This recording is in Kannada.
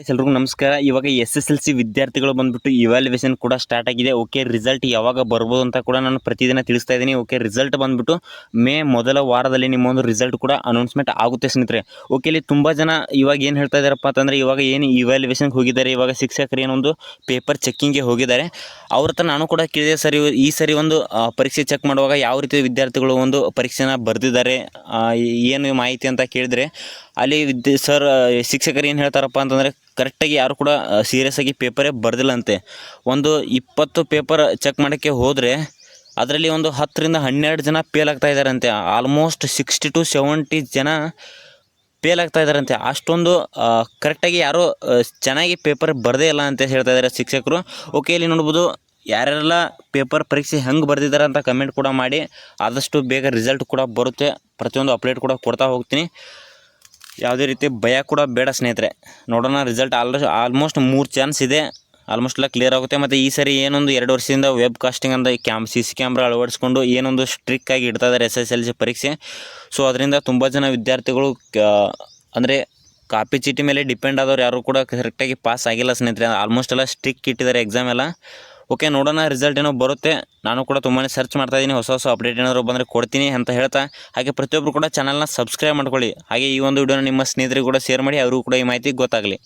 ಎಲ್ರಿಗೂ ನಮಸ್ಕಾರ. ಇವಾಗ ಎಸ್ ಎಸ್ ಎಲ್ ಸಿ ವಿದ್ಯಾರ್ಥಿಗಳು ಬಂದ್ಬಿಟ್ಟು ಇವ್ಯಾಲ್ಯೂಯೇಷನ್ ಕೂಡ ಸ್ಟಾರ್ಟ್ ಆಗಿದೆ. ಓಕೆ ರಿಸಲ್ಟ್ ಯಾವಾಗ ಬರ್ಬೋದು ಅಂತ ಕೂಡ ನಾನು ಪ್ರತಿದಿನ ತಿಳಿಸ್ತಾ ಇದ್ದೀನಿ. ಓಕೆ ರಿಸಲ್ಟ್ ಬಂದ್ಬಿಟ್ಟು ಮೇ ಮೊದಲ ವಾರದಲ್ಲಿ ನಿಮ್ಮ ಒಂದು ರಿಸಲ್ಟ್ ಕೂಡ ಅನೌನ್ಸ್ಮೆಂಟ್ ಆಗುತ್ತೆ ಸ್ನೇಹಿತರೆ. ಓಕೆ ಇಲ್ಲಿ ತುಂಬ ಜನ ಇವಾಗ ಏನು ಹೇಳ್ತಾ ಇದ್ದಾರಪ್ಪ ಅಂತಂದರೆ ಇವಾಗ ಏನು ಇವ್ಯಾಲ್ಯೂಯೇಷನ್ಗೆ ಹೋಗಿದ್ದಾರೆ, ಇವಾಗ ಶಿಕ್ಷಕರು ಏನೊಂದು ಪೇಪರ್ ಚೆಕ್ಕಿಂಗ್ಗೆ ಹೋಗಿದ್ದಾರೆ. ಅವ್ರ ಹತ್ರ ನಾನು ಕೂಡ ಕೇಳಿದೆ, ಸರಿ ಈ ಸರಿ ಒಂದು ಪರೀಕ್ಷೆ ಚೆಕ್ ಮಾಡುವಾಗ ಯಾವ ರೀತಿ ವಿದ್ಯಾರ್ಥಿಗಳು ಒಂದು ಪರೀಕ್ಷೆನ ಬರೆದಿದ್ದಾರೆ? ಏನು ಮಾಹಿತಿ? ಅಂತ ಕೇಳಿದ್ರೆ ಅಲ್ಲಿ ವಿದ್ಯೆ ಸರ್, ಶಿಕ್ಷಕರು ಏನು ಹೇಳ್ತಾರಪ್ಪ ಅಂತಂದರೆ ಕರೆಕ್ಟಾಗಿ ಯಾರು ಕೂಡ ಸೀರಿಯಸ್ ಆಗಿ ಪೇಪರೇ ಬರ್ದಿಲ್ಲಂತೆ. ಒಂದು ಇಪ್ಪತ್ತು ಪೇಪರ್ ಚೆಕ್ ಮಾಡೋಕ್ಕೆ ಹೋದರೆ ಅದರಲ್ಲಿ ಒಂದು ಹತ್ತರಿಂದ ಹನ್ನೆರಡು ಜನ ಫೇಲ್ ಆಗ್ತಾ ಇದ್ದಾರಂತೆ ಆಲ್ಮೋಸ್ಟ್ ಸಿಕ್ಸ್ಟಿ ಟು ಸೆವೆಂಟಿ ಜನ ಫೇಲ್ ಆಗ್ತಾ ಇದ್ದಾರಂತೆ ಅಷ್ಟೊಂದು ಕರೆಕ್ಟಾಗಿ ಯಾರೂ ಚೆನ್ನಾಗಿ ಪೇಪರ್ ಬರದೇ ಇಲ್ಲ ಅಂತ ಹೇಳ್ತಾ ಇದ್ದಾರೆ ಶಿಕ್ಷಕರು. ಓಕೆ ಇಲ್ಲಿ ನೋಡ್ಬೋದು ಯಾರೆಲ್ಲ ಪೇಪರ್ ಪರೀಕ್ಷೆ ಹೆಂಗೆ ಬರೆದಿದ್ದಾರೆ ಅಂತ ಕಮೆಂಟ್ ಕೂಡ ಮಾಡಿ, ಆದಷ್ಟು ಬೇಗ ರಿಸಲ್ಟ್ ಕೂಡ ಬರುತ್ತೆ. ಪ್ರತಿಯೊಂದು ಅಪ್ಡೇಟ್ ಕೂಡ ಕೊಡ್ತಾ ಹೋಗ್ತೀನಿ. ಯಾವುದೇ ರೀತಿ ಭಯ ಕೂಡ ಬೇಡ ಸ್ನೇಹಿತರೆ. ನೋಡೋಣ ರಿಸಲ್ಟ್ ಆಲ್ ಆಲ್ಮೋಸ್ಟ್ ಮೂರು ಚಾನ್ಸ್ ಇದೆ. ಆಲ್ಮೋಸ್ಟ್ ಎಲ್ಲ ಕ್ಲಿಯರ್ ಆಗುತ್ತೆ. ಮತ್ತು ಈ ಸರಿ ಏನೊಂದು ಎರಡು ವರ್ಷದಿಂದ ವೆಬ್ ಕಾಸ್ಟಿಂಗ್ ಅಂತ ಕ್ಯಾಮ್ ಸಿ ಸಿ ಕ್ಯಾಮ್ರಾ ಅಳವಡಿಸ್ಕೊಂಡು ಏನೊಂದು ಸ್ಟ್ರಿಕ್ ಆಗಿ ಇಡ್ತಾ ಇದ್ದಾರೆ ಎಸ್ ಎಸ್ ಎಲ್ ಸಿ ಪರೀಕ್ಷೆ. ಸೊ ಅದರಿಂದ ತುಂಬ ಜನ ವಿದ್ಯಾರ್ಥಿಗಳು ಅಂದರೆ ಕಾಪಿ ಚೀಟಿ ಮೇಲೆ ಡಿಪೆಂಡ್ ಆದವ್ರು ಯಾರು ಕೂಡ ಕರೆಕ್ಟಾಗಿ ಪಾಸ್ ಆಗಿಲ್ಲ ಸ್ನೇಹಿತರೆ. ಆಲ್ಮೋಸ್ಟ್ ಎಲ್ಲ ಸ್ಟ್ರಿಕ್ ಇಟ್ಟಿದ್ದಾರೆ ಎಕ್ಸಾಮ್ ಎಲ್ಲ. ಓಕೆ ನೋಡೋಣ ರಿಸಲ್ಟ್ ಏನೋ ಬರುತ್ತೆ. ನಾನು ಕೂಡ ತುಂಬಾ ಸರ್ಚ್ ಮಾಡ್ತಾ ಇದ್ದೀನಿ ಹೊಸ ಹೊಸ ಅಪ್ಡೇಟ್ ಏನಾದರೂ ಬಂದರೆ ಕೊಡ್ತೀನಿ ಅಂತ ಹೇಳ್ತಾ. ಹಾಗೆ ಪ್ರತಿಯೊಬ್ಬರು ಕೂಡ ಚಾನಲ್ನ ಸಬ್ಸ್ಕ್ರೈಬ್ ಮಾಡ್ಕೊಳ್ಳಿ. ಹಾಗೆ ಈ ಒಂದು ವಿಡಿಯೋನ ನಿಮ್ಮ ಸ್ನೇಹಿತರಿಗೆ ಕೂಡ ಶೇರ್ ಮಾಡಿ, ಅವರಿಗೂ ಕೂಡ ಈ ಮಾಹಿತಿ ಗೊತ್ತಾಗಲಿ.